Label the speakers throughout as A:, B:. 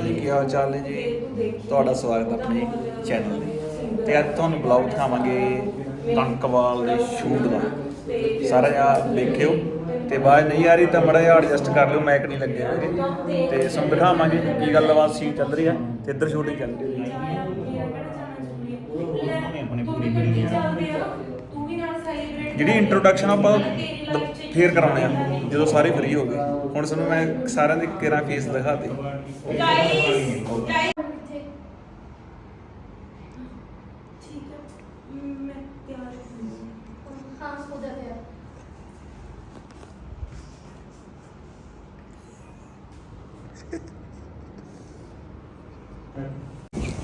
A: ਜੀ ਕੀ ਹਾਲ ਚਾਲ ਨੇ ਜੀ? ਤੁਹਾਡਾ ਸਵਾਗਤ ਆਪਣੇ ਚੈਨਲ ਤੇ। ਤੇ ਅੱਜ ਤੁਹਾਨੂੰ ਬਲੌਗ ਦਿਖਾਵਾਂਗੇ ਕਣਕਵਾਲ ਦੇ ਸ਼ੂਟ ਦਾ। ਸਾਰਾ ਜਿਹਾ ਦੇਖਿਓ। ਤੇ ਬਾਅਦ ਨਹੀਂ ਆ ਰਹੀ ਤਾਂ ਮੜਾ ਜਿਹਾ ਐਡਜਸਟ ਕਰ ਲਿਓ ਮੈਕ ਨਹੀਂ ਲੱਗੇ ਹੋਣਗੇ ਤੇ ਸਾਨੂੰ ਦਿਖਾਵਾਂਗੇ ਕੀ ਗੱਲਬਾਤ ਸੀ ਚੱਲ ਰਹੀ ਆ ਤੇ ਇੱਧਰ ਸ਼ੂਟਿੰਗ ਚੱਲ ਰਹੀ ਹੈ। ਜਿਹੜੀ ਇੰਟਰੋਡਕਸ਼ਨ ਆਪਾਂ ਫੇਰ ਕਰਾਉਣੇ ਆ, ਜਦੋਂ ਸਾਰੇ ਫ੍ਰੀ ਹੋ ਗਏ ਹੁਣ ਸਾਨੂੰ ਮੈਂ ਸਾਰਿਆਂ ਦੇ ਕਿਹੜਾ ਫੇਸ ਦਿਖਾ ਦੇ।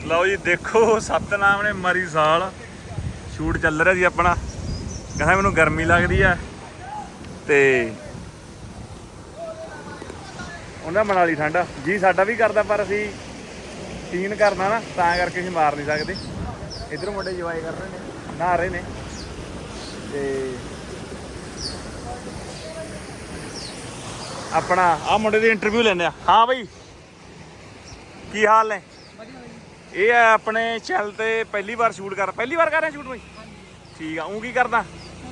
A: ਲਓ ਜੀ, ਦੇਖੋ, ਸਤਨਾਮ ਨੇ ਮਰੀ ਸਾਲ। ਸ਼ੂਟ ਚੱਲ ਰਿਹਾ ਜੀ ਆਪਣਾ। ਕਹਿੰਦਾ ਮੈਨੂੰ ਗਰਮੀ ਲੱਗਦੀ ਆ। ਤੇ ਉਹਨਾਂ ਬਣਾ ਲਈ ਠੰਡਾ। ਜੀ ਸਾਡਾ ਵੀ ਕਰਦਾ ਪਰ ਅਸੀਂ ਸੀਨ ਕਰਨਾ ਨਾ ਤਾਂ ਕਰਕੇ ਅਸੀਂ ਮਾਰ ਨਹੀਂ ਸਕਦੇ। ਇਧਰ ਮੁੰਡੇ ਇੰਜੋਏ ਕਰ ਰਹੇ ਨੇ ਨਹਾ ਰਹੇ ਨੇ। ਤੇ ਆਪਣਾ ਆ ਮੁੰਡੇ ਦੀ ਇੰਟਰਵਿਊ ਲੈਣੇ ਆ। ਹਾਂ ਬਈ ਕੀ ਹਾਲ ਨੇ? ਇਹ ਹੈ ਆਪਣੇ ਚੈਨਲ ਤੇ ਪਹਿਲੀ ਵਾਰ ਸ਼ੂਟ ਕਰ ਪਹਿਲੀ ਵਾਰ ਕਰ ਰਿਹਾ ਸ਼ੂਟ ਬਈ? ਠੀਕ ਆ ਉਹ ਕੀ ਕਰਦਾ?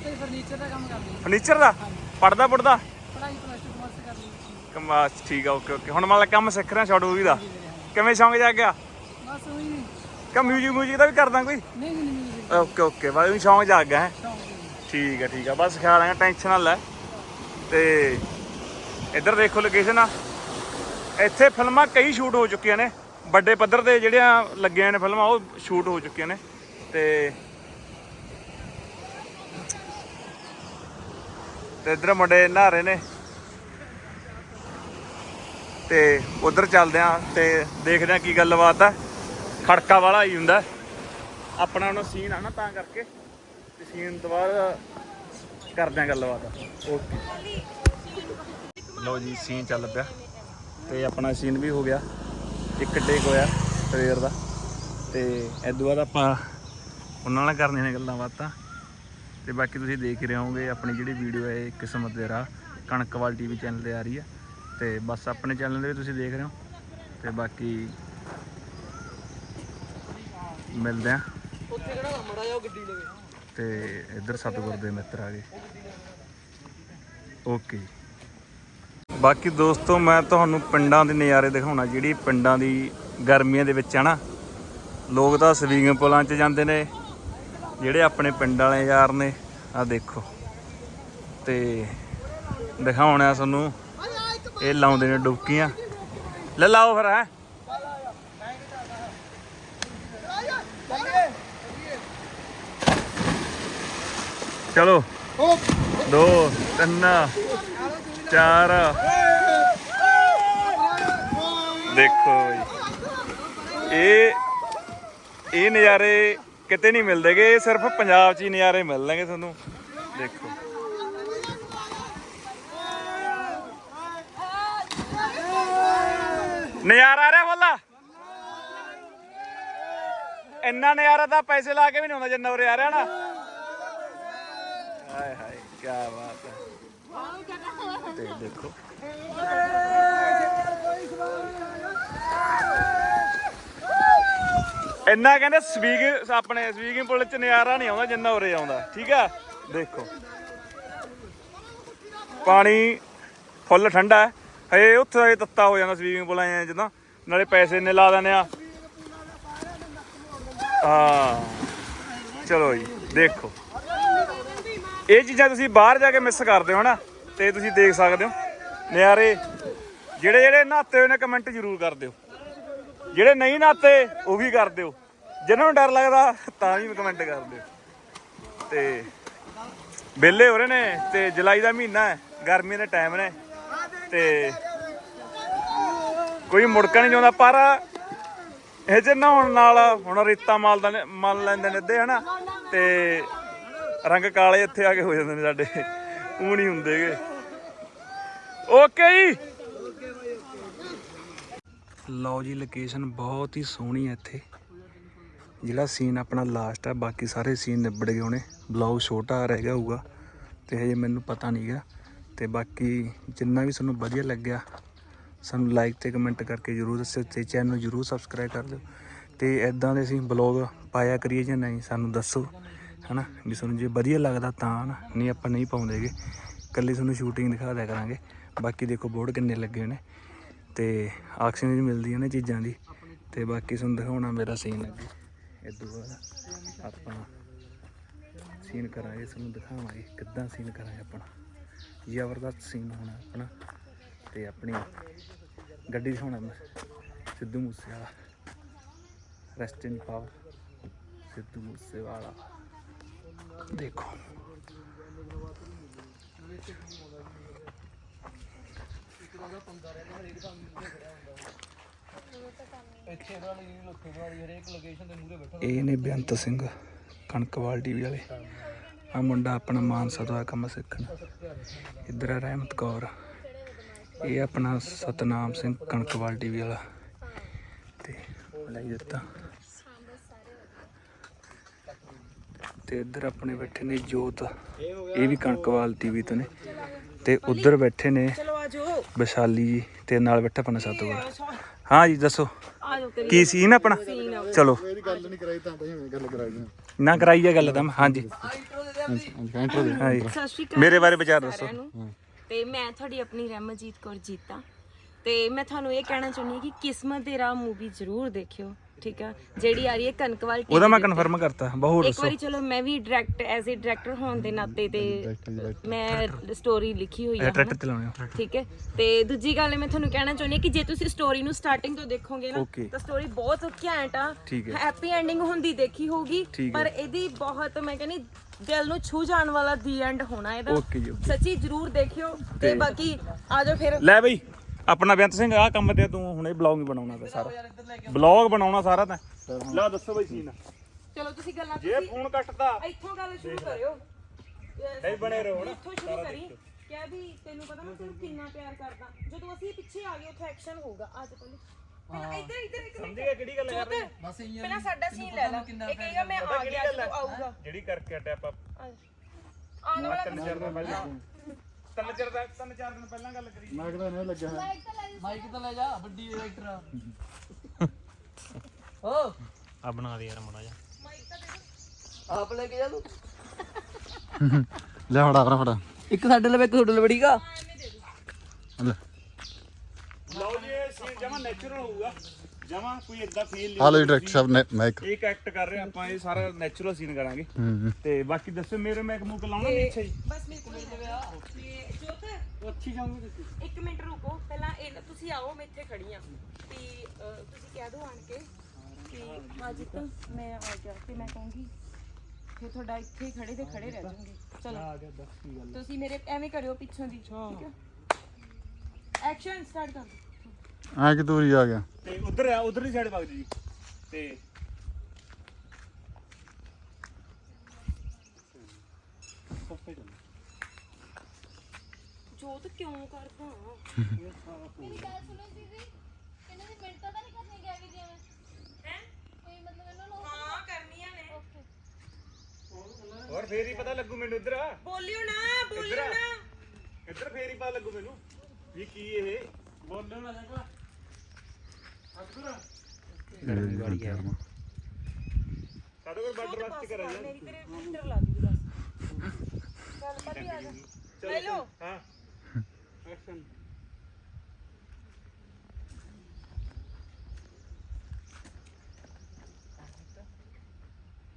B: ਤੇ ਫਰਨੀਚਰ ਦਾ ਕੰਮ ਕਰਦੇ
A: ਫਰਨੀਚਰ ਦਾ? ਪੜਦਾ ਪੜਦਾ
B: ਪੜਾਈ ਪਲੱਸ 2 ਕਮਰਸ ਕਰ ਲਈ
A: ਕਮਾ ਠੀਕ ਆ ਓਕੇ ਓਕੇ। ਹੁਣ ਮਤਲਬ ਕੰਮ ਸਿੱਖ ਰਿਹਾ ਸ਼ਾਰਟ ਮੂਵੀ ਦਾ? ਕਿਵੇਂ ਸ਼ੌਂਕ ਜਾ ਗਿਆ?
B: ਬਸ ਉਹੀ
A: ਕਿ ਮਿਊਜ਼ਿਕ ਮਿਊਜ਼ਿਕ ਦਾ ਵੀ ਕਰਦਾ ਕੋਈ?
B: ਨਹੀਂ ਨਹੀਂ ਨਹੀਂ
A: ਓਕੇ ਓਕੇ। ਉਹੀ ਸ਼ੌਂਕ ਜਾ ਗਿਆ ਹੈ। ਠੀਕ ਆ ਠੀਕ ਆ। ਬਸ ਖਿਆਲ ਆਇਆ ਟੈਨਸ਼ਨ ਨਾ ਲੈ। ਤੇ ਇੱਧਰ ਦੇਖੋ ਲੋਕੇਸ਼ਨ ਆ। ਇੱਥੇ ਫਿਲਮਾਂ ਕਈ ਸ਼ੂਟ ਹੋ ਚੁੱਕੀਆਂ ਨੇ। ਵੱਡੇ ਪੱਧਰ ਤੇ ਜਿਹੜੀਆਂ ਲੱਗੀਆਂ ਨੇ ਫਿਲਮਾਂ ਉਹ ਸ਼ੂਟ ਹੋ ਚੁੱਕੀਆਂ ਨੇ। ਤੇ ਤੇ ਇੱਧਰ ਮੁੰਡੇ ਨਹਾ ਰਹੇ ਨੇ। ਤੇ ਉਧਰ ਚੱਲਦੇ ਆ ਤੇ ਦੇਖਦੇ ਆ ਕੀ ਗੱਲਬਾਤ ਆ। ਖੜਕਾ ਵਾਲਾ ਹੀ ਹੁੰਦਾ। ਆਪਣਾ ਉਹਨਾਂ ਸੀਨ ਆ ਨਾ ਤਾਂ ਕਰਕੇ। ਤੇ ਸੀਨ ਤੋਂ ਬਾਅਦ ਕਰਦੇ ਆ ਗੱਲਬਾਤ। ਓਕੇ। ਲਓ ਜੀ ਸੀਨ ਚੱਲ ਪਿਆ। ਤੇ ਆਪਣਾ ਸੀਨ ਵੀ ਹੋ ਗਿਆ। ਇੱਕ ਟੇਕ ਹੋਇਆ ਸਵੇਰ ਦਾ। ਤੇ ਇਦੋਂ ਬਾਅਦ ਆਪਾਂ ਉਹਨਾਂ ਨਾਲ ਕਰਨੀਆਂ ਨੇ ਗੱਲਾਂ ਬਾਤਾਂ। ਤੇ ਬਾਕੀ ਤੁਸੀਂ ਦੇਖ ਹੀ ਰਹੇ ਹੋਵੋਗੇ ਆਪਣੀ ਜਿਹੜੀ ਵੀਡੀਓ ਹੈ ਇਹ ਕਿਸਮਤ ਦੇ ਰਾਹ ਕਣਕਵਾਲ ਟੀਵੀ ਚੈਨਲ ਤੇ ਆ ਰਹੀ ਹੈ। ਤੇ ਬਸ ਆਪਣੇ ਚੈਨਲ ਦੇ ਵੀ ਤੁਸੀਂ ਦੇਖ ਰਹੇ ਹੋ। ਤੇ ਬਾਕੀ ਮਿਲਦੇ ਆ
B: ਉੱਥੇ ਕਿਹੜਾ ਮੜਾ ਜਾ ਗੱਡੀ ਲਵੇ
A: ਤੇ ਇੱਧਰ ਸਤਿਗੁਰ ਦੇ ਮਿੱਤਰ ਆ ਗਏ। ਓਕੇ ਬਾਕੀ ਦੋਸਤੋ ਮੈਂ ਤੁਹਾਨੂੰ ਪਿੰਡਾਂ ਦੇ ਨਜ਼ਾਰੇ ਦਿਖਾਉਣਾ। ਜਿਹੜੀ ਪਿੰਡਾਂ ਦੀ ਗਰਮੀਆਂ ਦੇ ਵਿੱਚ ਆ ਨਾ ਲੋਕ ਤਾਂ ਸਵੀਮਿੰਗ ਪੂਲਾਂ 'ਚ ਜਾਂਦੇ ਨੇ। ਜਿਹੜੇ ਆਪਣੇ ਪਿੰਡ ਵਾਲੇ ਯਾਰ ਨੇ ਆ ਦੇਖੋ। ਤੇ ਦਿਖਾਉਣਾ ਤੁਹਾਨੂੰ, ਇਹ ਲਾਉਂਦੇ ਨੇ ਡੁਬਕੀਆਂ। ਲੈ ਲਾਓ ਫਿਰ, ਹੈ। ਚਲੋ। ਦੋ, ਤਿੰਨ, ਚਾਰ। ਦੇਖੋ ਬਈ। ਇਹ ਇਹ ਨਜ਼ਾਰੇ ਕਿਤੇ ਨਹੀਂ ਮਿਲਦੇਗੇ, ਇਹ ਸਿਰਫ ਪੰਜਾਬ 'ਚ ਹੀ ਨਜ਼ਾਰੇ ਮਿਲਣਗੇ ਤੁਹਾਨੂੰ। ਦੇਖੋ। ਨਜ਼ਾਰਾ ਆ ਰਿਹਾ ਬੋਲਾ। ਇੰਨਾ ਨਜ਼ਾਰਾ ਤਾਂ ਪੈਸੇ ਲਾ ਕੇ ਵੀ ਨਹੀਂ ਆਉਂਦਾ ਜਿੰਨਾ ਉਰੇ ਆ ਰਿਹਾ ਨਾ। ਹਾਏ ਹਾਏ ਕੀ ਬਾਤ ਹੈ। ਤੇ ਦੇਖੋ। ਇੰਨਾ ਕਹਿੰਦੇ ਸਵੀਗ, ਆਪਣੇ ਸਵੀਗਿੰਗ ਪੁਲ ਚ ਨਜ਼ਾਰਾ ਨਹੀਂ ਆਉਂਦਾ ਜਿੰਨਾ ਉਰੇ ਆਉਂਦਾ, ਠੀਕ ਆ? ਦੇਖੋ। ਪਾਣੀ ਫੁੱਲ ਠੰਡਾ ਹੈ। ਹਏ ਉੱਥੇ ਤਾਂ ਤੱਤਾ ਹੋ ਜਾਂਦਾ ਸਵੀਮਿੰਗ ਪੂਲ ਆਏ ਜਿੱਦਾਂ, ਨਾਲੇ ਪੈਸੇ ਇੰਨੇ ਲਾ ਦਿੰਦੇ ਆ। ਹਾਂ। ਚਲੋ ਜੀ, ਦੇਖੋ। ਇਹ ਚੀਜ਼ਾਂ ਤੁਸੀਂ ਬਾਹਰ ਜਾ ਕੇ ਮਿਸ ਕਰਦੇ ਹੋ ਨਾ, ਤੇ ਤੁਸੀਂ ਦੇਖ ਸਕਦੇ ਹੋ। ਨਿਆਰੇ ਜਿਹੜੇ ਜਿਹੜੇ ਨਹਾਤੇ ਹੋਏ ਨੇ ਕਮੈਂਟ ਜ਼ਰੂਰ ਕਰ ਦਿਓ। ਜਿਹੜੇ ਨਹੀਂ ਨਹਾਤੇ, ਉਹ ਵੀ ਕਰ ਦਿਓ। ਜਿਹਨਾਂ ਨੂੰ ਡਰ ਲੱਗਦਾ, ਤਾਂ ਵੀ ਕਮੈਂਟ ਕਰ ਦਿਓ ਤੇ ਵਿਹਲੇ ਹੋ ਰਹੇ ਨੇ ਤੇ ਜੁਲਾਈ ਦਾ ਮਹੀਨਾ ਹੈ ਗਰਮੀ ਦੇ ਟਾਈਮ ਨੇ। ਤੇ ਕੋਈ ਮੁੜਕਾ ਨਹੀਂ ਚਾਹੁੰਦਾ ਪਰ ਇਹ ਚ ਨਹਾਉਣ ਨਾਲ, ਹੁਣ ਰੇਤਾ ਮਲਦਾ ਨੇ, ਮਲ ਲੈਂਦੇ ਨੇ ਅੱਧੇ, ਹਨਾ? ਤੇ ਰੰਗ ਕਾਲੇ ਇੱਥੇ ਆ ਕੇ ਹੋ ਜਾਂਦੇ ਨੇ ਸਾਡੇ। ਉਹ ਨਹੀਂ ਹੁੰਦੇਗੇ ਓਕੇ ਜੀ। ਲਓ ਜੀ ਲੋਕੇਸ਼ਨ ਬਹੁਤ ਹੀ ਸੋਹਣੀ ਹੈ ਇੱਥੇ। ਜਿਹੜਾ ਸੀਨ ਆਪਣਾ ਲਾਸਟ ਆ, ਬਾਕੀ ਸਾਰੇ ਸੀਨ ਨਿਬੜ ਗਏ ਹੋਣੇ। ਬਲੌਗ ਛੋਟਾ ਰਹਿ ਗਿਆ ਹੋਊਗਾ, ਤੇ ਹਜੇ ਮੈਨੂੰ ਪਤਾ ਨਹੀਂ ਨਹੀਂਗਾ ਤੇ ਬਾਕੀ ਜਿੰਨਾ ਵੀ ਤੁਹਾਨੂੰ ਵਧੀਆ ਲੱਗਿਆ, ਸਾਨੂੰ ਲਾਈਕ ਤੇ ਕਮੈਂਟ ਕਰਕੇ ਜਰੂਰ ਦੱਸਿਓ ਤੇ ਚੈਨਲ ਨੂੰ ਜਰੂਰ ਸਬਸਕ੍ਰਾਈਬ ਕਰ ਦਿਓ। ਤੇ ਐਦਾਂ ਦੇ ਅਸੀਂ ਬਲੌਗ ਪਾਇਆ ਕਰੀਏ ਜਾਂ ਨਹੀਂ, ਸਾਨੂੰ ਦੱਸੋ, ਹਨਾ? ਵੀ ਤੁਹਾਨੂੰ ਜੇ ਵਧੀਆ ਲੱਗਦਾ ਤਾਂ ਨਾ ਨਹੀਂ, ਆਪਾਂ ਨਹੀਂ ਪਾਉਂਦੇਗੇ ਕੱਲੀ ਤੁਹਾਨੂੰ ਸ਼ੂਟਿੰਗ ਦਿਖਾ ਦਿਆ ਕਰਾਂਗੇ। ਬਾਕੀ ਦੇਖੋ, ਬੋਰਡ ਕਿੰਨੇ ਲੱਗੇ ਹੋਏ ਨੇ। ਤੇ ਆਕਸੀਜਨ ਵੀ ਮਿਲਦੀ ਹੈ ਨਾ ਚੀਜ਼ਾਂ ਦੀ। ਤੇ ਬਾਕੀ ਤੁਹਾਨੂੰ ਦਿਖਾਉਣਾ ਮੇਰਾ ਸੀਨ ਅੱਗੇ ਇਹ ਬਾਅਦ ਆਪਾਂ ਸੀਨ ਕਰਾਂਗੇ ਤੁਹਾਨੂੰ ਦਿਖਾਵਾਂਗੇ ਕਿੱਦਾਂ ਸੀਨ ਕਰਾਂਗੇ ਆਪਣਾ। ਜ਼ਬਰਦਸਤ ਸੀਨ ਹੋਣਾ ਆਪਣਾ। ਤੇ ਆਪਣੀ ਗੱਡੀ 'ਚ ਹੋਣਾ Sidhu Moosewala. Rest in power Sidhu Moosewala. ਦੇਖੋ।
C: ਇੱਥੇ ਦਾ ਲਈ ਲੋਕੇ ਵਾਲੀ ਹਰੇਕ ਲੋਕੇਸ਼ਨ ਦੇ ਮੂਹਰੇ ਬੈਠਾ।
A: ਇਹ ਨੇ ਬੇਅੰਤ ਸਿੰਘ ਕਣਕਵਾਲ ਟੀਵੀ ਵਾਲੇ। ਆ ਮੁੰਡਾ ਆਪਣਾ ਮਾਨਸਾ ਤੋਂ ਆ ਕੰਮ ਸਿੱਖਣ। ਇੱਧਰ ਆ ਰਹਿਮਤ ਕੌਰ। ਇਹ ਆਪਣਾ ਸਤਨਾਮ ਸਿੰਘ ਕਣਕਵਾਲ ਟੀਵੀ ਵਾਲਾ। ਤੇ ਲਾਈ ਦਿੱਤਾ। ਤੇ ਇੱਧਰ ਆਪਣੇ ਬੈਠੇ ਨੇ ਜੋਤ। ਇਹ ਵੀ ਕਣਕਵਾਲ ਟੀਵੀ ਤੋਂ ਨੇ। ਤੇ ਉੱਧਰ ਬੈਠੇ ਨੇ
C: ਚਲੋ ਆਜੋ
A: ਵਿਸ਼ਾਲੀ ਜੀ। ਤੇ ਨਾਲ ਬੈਠਾ ਆਪਣਾ ਸਤਗੁਰ ਹਾਂ ਜੀ ਦੱਸੋ। ਕੀ ਸੀਨ ਆਪਣਾ? ਚਲੋ।
D: ਗੱਲ ਨਹੀਂ ਕਰਾਈ ਤਾਂ ਤਾਂ ਮੈਂ ਗੱਲ ਕਰਾਈ ਨਾ
A: ਨਾ ਕਰਾਈ ਆ ਗੱਲ ਤਾਂ। ਹਾਂਜੀ।
E: ਸਤਿ ਸ਼੍ਰੀ ਅਕਾਲ
A: ਮੇਰੇ ਬਾਰੇ ਵਿਚਾਰ ਦੱਸੋ।
E: ਸਾਰਿਆਂ ਨੂੰ। ਤੇ ਮੈਂ ਤੁਹਾਡੀ ਆਪਣੀ ਰਮਜੀਤ ਕੌਰ ਜੀਤਾ। ਤੇ ਮੈਂ ਤੁਹਾਨੂੰ ਇਹ ਕਹਿਣਾ ਚਾਹੁੰਦੀ ਹਾਂ ਕਿ ਕਿਸਮਤ ਦੇ ਰਾਹ ਮੂਵੀ ਜ਼ਰੂਰ ਦੇਖਿਓ। ਠੀਕ ਆ ਜਿਹੜੀ ਆ ਰਹੀ ਹੈ ਕਨਕਵਾਲ TV
A: ਉਹਦਾ ਮੈਂ। ਕਨਫਰਮ ਕਰਤਾ ਬਹੁਤ
E: ਇੱਕ
A: ਦੱਸੋ
E: ਵਾਰੀ ਚਲੋ ਮੈਂ ਵੀ ਡਾਇਰੈਕਟ ਐਜ਼ ਅ ਡਾਇਰੈਕਟਰ ਹੋਣ ਦੇ ਨਾਤੇ ਤੇ ਮੈਂ ਸਟੋਰੀ ਲਿਖੀ ਹੋਈ ਆ
A: ਟਰੈਕਟਰ
E: ਹਨਾ।
A: ਤੇ ਲਾਉਣੇ ਹੋ
E: ਠੀਕ ਹੈ ਤੇ ਦੂਜੀ ਗੱਲ ਮੈਂ ਤੁਹਾਨੂੰ ਕਹਿਣਾ ਚਾਹੁੰਦੀ ਹਾਂ ਕਿ ਜੇ ਤੁਸੀਂ ਸਟੋਰੀ ਨੂੰ ਸਟਾਰਟਿੰਗ ਤੋਂ ਦੇਖੋਗੇ ਨਾ
A: Okay.
E: ਤਾਂ ਸਟੋਰੀ ਬਹੁਤ ਘੈਂਟ ਆ
A: ਠੀਕ ਹੈ।
E: ਹੈਪੀ ਐਂਡਿੰਗ ਹੁੰਦੀ ਦੇਖੀ ਹੋਊਗੀ
A: ਠੀਕ ਹੈ।
E: ਪਰ ਇਹਦੀ ਬਹੁਤ ਮੈਂ ਕਹਿੰਦੀ ਦਿਲ ਨੂੰ ਛੂ ਜਾਣ ਵਾਲਾ ਦੀ ਐਂਡ ਹੋਣਾ ਇਹਦਾ
A: Okay ਜੀ, okay.
E: ਸੱਚੀ ਜਰੂਰ ਦੇਖਿਓ ਤੇ ਬਾਕੀ ਆਜੋ ਫਿਰ
A: ਲੈ ਬਈ ਆਪਣਾ ਬੇਅੰਤ ਸਿੰਘ ਆਹ ਕੰਮ ਤੇ ਤੂੰ ਹੁਣੇ ਬਲੌਗ ਹੀ ਬਣਾਉਣਾ ਤੇ ਸਾਰਾ। ਬਲੌਗ ਬਣਾਉਣਾ ਸਾਰਾ ਤਾਂ। ਲੈ ਦੱਸੋ ਬਈ ਸੀਨ
E: ਚਲੋ ਤੁਸੀਂ ਗੱਲਾਂ
A: ਜੇ ਫੋਨ ਕੱਟਦਾ।
E: ਇੱਥੋਂ ਗੱਲ ਸ਼ੁਰੂ ਕਰਿਓ।
A: ਨਹੀਂ ਬਣੇ ਰਹੋ ਨਾ।
E: ਇੱਥੋਂ ਸ਼ੁਰੂ ਕਰੀ। ਕਿਹਾ ਵੀ ਤੈਨੂੰ ਪਤਾ ਮੈਂ ਤੈਨੂੰ ਕਿੰਨਾ ਪਿਆਰ ਕਰਦਾ। ਜਦੋਂ ਅਸੀਂ ਪਿੱਛੇ ਆ ਗਏ ਉੱਥੇ ਐਕਸ਼ਨ ਹੋਊਗਾ। ਅੱਜ ਪਹਿਲੇ ਪਹਿਲਾਂ ਇੱਧਰ ਇੱਧਰ ਇੱਕ ਮਿੰਟ।
A: ਸਮਝੀਏ ਕਿਹੜੀ ਗੱਲ ਕਰ ਰਹੇ
C: ਬਸ ਇਹ
E: ਪਹਿਲਾਂ ਸਾਡਾ ਸੀਨ ਲੈ ਲੈ। ਇਹ ਕਹੇਗਾ ਮੈਂ ਆ ਗਿਆ ਜਦੋਂ ਆਊਗਾ।
A: ਜਿਹੜੀ ਕਰਕੇ ਹਟਿਆ ਆਪਾਂ।
E: ਆਉਣ ਵਾਲਾ
A: ਤਿੰਨ ਚਾਰ ਦਿਨ ਪਹਿਲਾਂ। ਤਿੰਨ ਚਾਰ ਦਿਨ ਤਿੰਨ ਚਾਰ ਦਿਨ ਪਹਿਲਾਂ ਗੱਲ ਕਰੀ।
D: ਮੈਂ ਕਿਹਾ ਨਹੀਂ ਲੱਗਿਆ ਹੈ।
C: ਮਾਈਕ ਤਾਂ ਲੈ ਜਾ। ਵੱਡੀ ਡਾਇਰੈਕਟਰ ਆ ਓ।
F: ਆ ਬਣਾ ਦੇ ਯਾਰ ਮੜਾ ਜਾ
C: ਆਪ ਲੈ ਕੇ ਜਾ ਤੂੰ।
D: ਲੈ ਫੜਾ ਫੜਾ ਫੜਾ।
C: ਇੱਕ ਸਾਡੇ ਲਵੇ ਇੱਕ ਤੁਹਾਡੇ ਲਵੇ ਠੀਕ ਆ
D: ਲੈ।
A: ਲਓ ਜੀ ਇਹ ਸੀਨ ਜਮਾ ਨੈਚੁਰਲ ਹੋਊਗਾ। ਜਮਾ ਕੋਈ ਇਦਾਂ ਫੀਲ
D: ਹਾਲੋ ਡਾਇਰੈਕਟਰ ਸਾਹਿਬ ਨੇ ਮਾਈਕ
A: ਇੱਕ ਐਕਟ ਕਰ ਰਹੇ ਆਪਾਂ ਇਹ ਸਾਰਾ ਨੈਚੁਰਲ ਸੀਨ ਕਰਾਂਗੇ।
D: ਹੂੰ
A: ਤੇ ਬਾਕੀ ਦੱਸੋ ਮੇਰੇ ਮੈਕ ਮੂਕ ਲਾਉਣਾ ਨਹੀਂ ਇੱਥੇ ਜੀ
E: ਬਸ ਮੇਰੇ ਕੋਲ ਤੇ ਜੋਤ
C: ਅੱਛੀ ਜਾਊਂਗੀ ਤੁਸੀਂ।
E: ਇੱਕ ਮਿੰਟ ਰੁਕੋ ਪਹਿਲਾਂ ਇਹ ਤੁਸੀਂ ਆਓ ਮੈਂ ਇੱਥੇ ਖੜੀ ਆ ਤੇ ਅਹ, ਤੁਸੀਂ ਕਹਿ ਦਿਓ ਆਣ ਕੇ ਕਿ ਅੱਜ ਤਾਂ ਮੈਂ ਆ ਗਿਆ ਤੇ ਮੈਂ ਕਹੂੰਗੀ ਫਿਰ ਤੁਹਾਡਾ ਇੱਥੇ ਹੀ ਖੜੇ ਤੇ ਖੜੇ ਰਹਿ ਜਾਓਗੇ ਚਲੋ। ਤੁਸੀਂ ਮੇਰੇ ਐਵੇਂ ਕਰਿਓ ਪਿੱਛੋਂ ਦੀ ਠੀਕ ਹੈ? ਐਕਸ਼ਨ ਸਟਾਰਟ ਕਰ ਦਿਓ।
D: ਆ ਕਿ ਦੂਰੀ ਆ ਗਿਆ।
A: ਤੇ ਉਧਰ ਆ ਉਧਰ ਦੀ ਸਾਈਡ ਵਗ ਜੀ। ਤੇ
E: ਜੋਤ ਕਿਉਂ ਕਰਦਾ
G: ਮੇਰੀ ਗੱਲ ਸੁਣੋ ਦੀਦੀ ਇਹਨਾਂ ਦੀ ਮਿੰਟ ਤਾਂ ਨਹੀਂ ਕਰਨੀ ਗਿਆ ਵੀ ਜਿਵੇਂ
E: ਹੈ?
G: ਕੋਈ ਮਤਲਬ ਇਹਨਾਂ ਨੂੰ?
E: ਹਾਂ ਕਰਨੀਆਂ ਨੇ।
G: ਓਕੇ।
A: ਹੋਰ ਫੇਰ ਹੀ ਪਤਾ ਲੱਗੂ ਮੈਨੂੰ ਇੱਧਰ ਆ।
E: ਬੋਲਿਓ ਨਾ ਬੋਲਿਓ ਨਾ।
A: ਇੱਧਰ ਫੇਰ ਹੀ ਪਤਾ ਲੱਗੂ ਮੈਨੂੰ ਵੀ ਕੀ ਇਹ। ਬੋਲੋ ਨਾ ਜਗਾ ਸਾਡੇ ਕੋਲ ਬਾਰਡਰ ਵਾਸਤੇ ਕਰਾ ਜਾ
E: ਮੇਰੀ ਤੇਰੇ ਫਿਲਟਰ ਲਾ ਦੀ ਬਸ। ਚੱਲ ਪਤੀ ਆ ਜਾ। ਲੈ ਲਓ।
A: ਹਾਂ। ਐਕਸ਼ਨ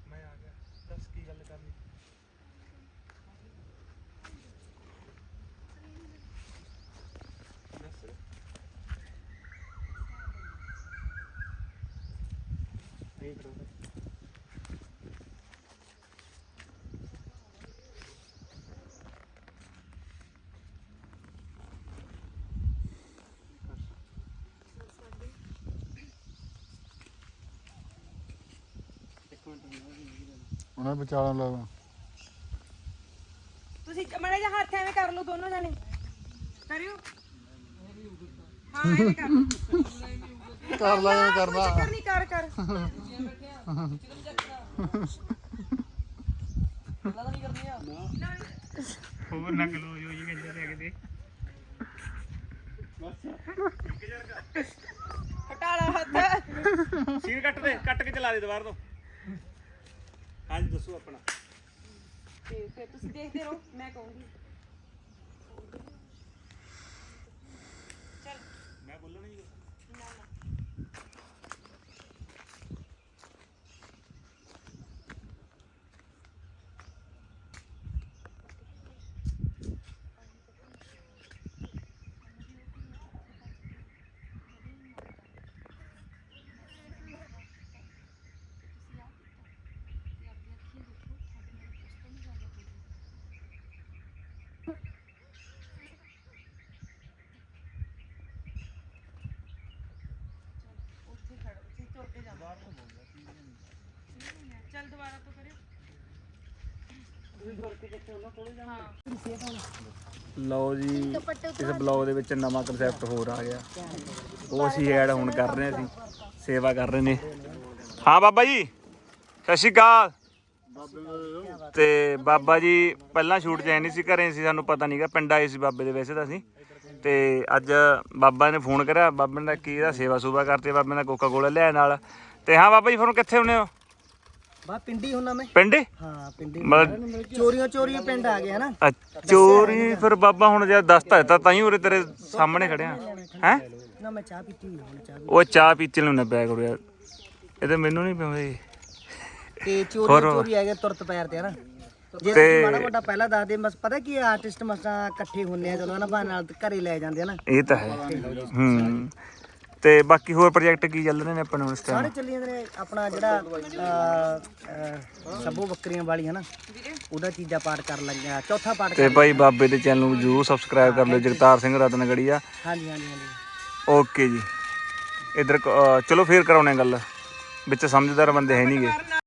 A: ਮੈਂ ਆ ਗਿਆ ਦੱਸ ਕੀ ਗੱਲ ਕਰਨੀ ਦੱਸ ਨਹੀਂ ਕਰੋ
D: ਉਹਨਾਂ ਵਿਚਾਲਾਂ ਲਾ।
E: ਤੁਸੀਂ ਮੜੇ ਜਿਹਾ ਹੱਥ ਐਵੇਂ ਕਰ ਲਓ ਦੋਨੋਂ ਜਣੇ। ਕਰਿਓ। ਹਾਂ ਐਵੇਂ ਕਰ
D: ਕਰ ਲਾ ਐਵੇਂ ਕਰਨਾ
E: ਕਰਨੀ ਕਰ ਕਰ
C: ਨਹੀਂ ਕਰਨੀਆਂ
A: ਹੋਰ ਨਾ ਗਲੋ ਜੋ ਜੀ ਕਹਿੰਦੇ ਨੇ ਕਿਤੇ
E: ਹਟਾ ਲਾ ਹੱਥ।
A: ਸੀਨ ਕੱਟ ਦੇ ਕੱਟ ਕੇ ਚਲਾ ਦੇ ਦੁਬਾਰਾ ਤੋਂ। ਹਾਂਜੀ ਦੱਸੋ ਆਪਣਾ।
E: ਤੇ ਫਿਰ ਤੁਸੀਂ ਦੇਖਦੇ ਰਹੋ ਮੈਂ ਕਹੂੰਗੀ। ਚੱਲ ਦੁਬਾਰਾ ਤੋਂ ਕਰਿਓ।
C: ਲਓ ਜੀ, ਇਸ ਬਲੌਗ ਦੇ ਵਿੱਚ ਨਵਾਂ ਕਨਸੈਪਟ ਹੋਰ ਆ ਗਿਆ। ਉਹ ਅਸੀਂ ਐਡ ਹੁਣ ਕਰ ਰਹੇ ਸੀ ਸੇਵਾ ਕਰ ਰਹੇ ਨੇ।
A: ਹਾਂ, ਬਾਬਾ ਜੀ, ਸਤਿ ਸ਼੍ਰੀ ਅਕਾਲ। ਤੇ ਬਾਬਾ ਜੀ, ਪਹਿਲਾਂ ਸ਼ੂਟ ਚ ਆਏ ਨਹੀਂ ਸੀ ਘਰੇ ਸੀ, ਸਾਨੂੰ ਪਤਾ ਨਹੀਂਗਾ ਪਿੰਡ ਆਏ ਸੀ ਬਾਬੇ ਦੇ ਵੈਸੇ ਤਾਂ ਅਸੀਂ। ਤੇ ਅੱਜ ਬਾਬਾ ਨੇ ਫੋਨ ਕਰਿਆ, ਬਾਬੇ ਨੇ ਕੀ ਇਹਦਾ ਸੇਵਾ ਸੂਵਾ ਕਰਤੇ, ਬਾਬੇ ਨੇ ਕੋਕਾ ਕੋਲਾ ਲਿਆ ਨਾਲ। ਤੇ ਹਾਂ, ਬਾਬਾ ਜੀ, ਫਿਰ ਕਿੱਥੇ ਹੁੰਨੇ ਹੋ?
B: ਬਾ ਪਿੰਡੀ ਹੁੰਨਾ ਮੈਂ।
A: ਪਿੰਡ?
B: ਹਾਂ ਪਿੰਡੀ
A: ਮਤਲਬ
B: ਚੋਰੀਆਂ ਚੋਰੀਆਂ ਪਿੰਡ ਆ ਗਿਆ ਨਾ।
A: ਅ, ਚੋਰੀ ਫਿਰ ਬਾਬਾ ਹੁਣ ਜਦ ਦੱਸਤਾ ਦਿੱਤਾ ਤਾਂ ਹੀ ਉਰੇ ਤੇਰੇ ਸਾਹਮਣੇ ਖੜਿਆ। ਹੈ?
B: ਨਾ ਮੈਂ ਚਾਹ ਪੀਤੀ ਹੋਈ ਆ, ਹੁਣ ਚਾਹ
A: ਉਹ ਚਾਹ ਪੀਤੇ ਨੂੰ ਨਾ ਕਰੋ ਯਾਰ। ਇਹ ਤਾਂ ਮੈਨੂੰ ਨਹੀਂ ਪਿਆਉਂਦੇ
B: ਤੇ ਚੋਰੀ ਚੋਰੀ ਆ ਗਿਆ ਤੁਰਤ ਪੈਰ ਤੇ ਹਨਾ ਜੇ ਤੁਸੀਂ ਮਾੜਾ ਮੋਟਾ ਪਹਿਲਾਂ ਦੱਸਦੇ ਮਸ ਪਤਾ ਕੀ ਆਰਟਿਸਟ ਮਸਾਂ ਇਕੱਠੇ ਹੁੰਨੇ ਆ ਜਦੋਂ ਨਾ ਬਹਾਨੇ ਨਾਲ ਘਰੇ ਲੈ ਜਾਂਦੇ ਆ ਨਾ।
A: ਇਹ ਤਾਂ ਹੈ। ਹੂੰ। ਤੇ ਬਾਕੀ ਹੋਰ ਪ੍ਰੋਜੈਕਟ ਕੀ ਚੱਲ ਰਹੇ ਨੇ ਆਪਣੇ ਹੁਣ ਇਸ
B: ਸਾਰੇ
A: ਟਾਈਮ
B: ਚੱਲੀ ਜਾਂਦੇ ਨੇ ਆਪਣਾ ਜਿਹੜਾ ਅਹ, ਅਹ, ਸੱਬੋ ਬੱਕਰੀਆਂ ਵਾਲੀ ਹਨਾ ਉਹਦਾ ਚੀਜ਼ਾਂ ਪਾਠ ਕਰਨ ਲੱਗਿਆ ਚੌਥਾ ਪਾਠ
A: ਤੇ ਭਾਈ ਬਾਬੇ ਦੇ ਚੈਨਲ ਨੂੰ ਜਰੂਰ ਸਬਸਕ੍ਰਾਈਬ ਕਰ ਲਿਓ ਜਗਤਾਰ ਸਿੰਘ ਰਤਨਗੜੀਆ।
B: ਹਾਂਜੀ ਹਾਂਜੀ ਹਾਂਜੀ।
A: ਓਕੇ ਜੀ। ਇਧਰ ਚਲੋ ਫੇਰ ਕਰਾਉਣੇ ਗੱਲ। ਵਿੱਚ ਸਮਝਦਾਰ ਬੰਦੇ ਹੈ ਨਹੀਂਗੇ